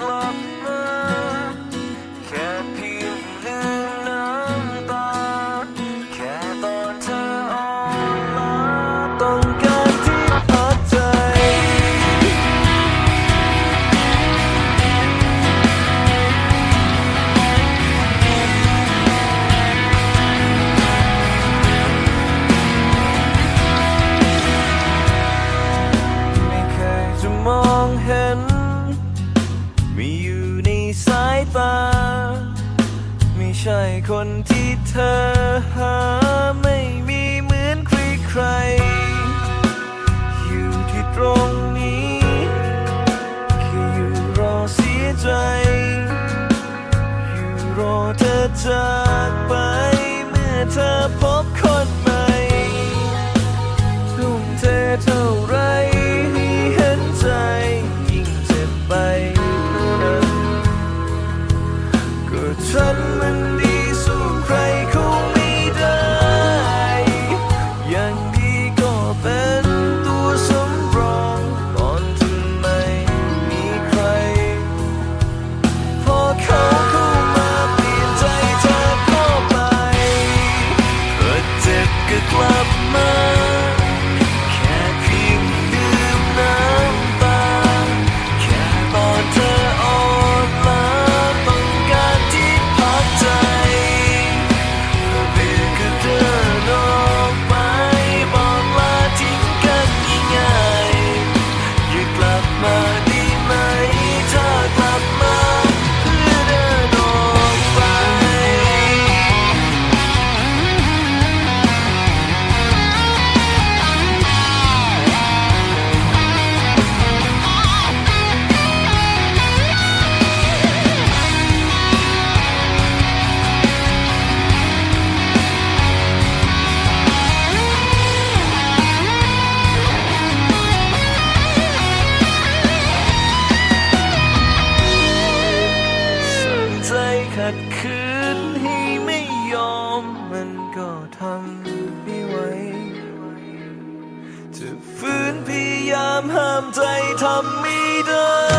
กลับมา แค่เพียงลืมน้ำตา แค่ตอนเธออ่อนล้าต้องการ ใช่คนที่เธอหาไม่มีเหมือนใครใคร อยู่ที่ตรงนี้แค่อยู่รอเสียใจ อยู่รอเธอจากไป เมื่อเธอพบคนใหม่ทุ่มเทเท่าไร mendirimu ทำไม่ไหวจะฝืนพยายามห้ามใจทำไม่ได้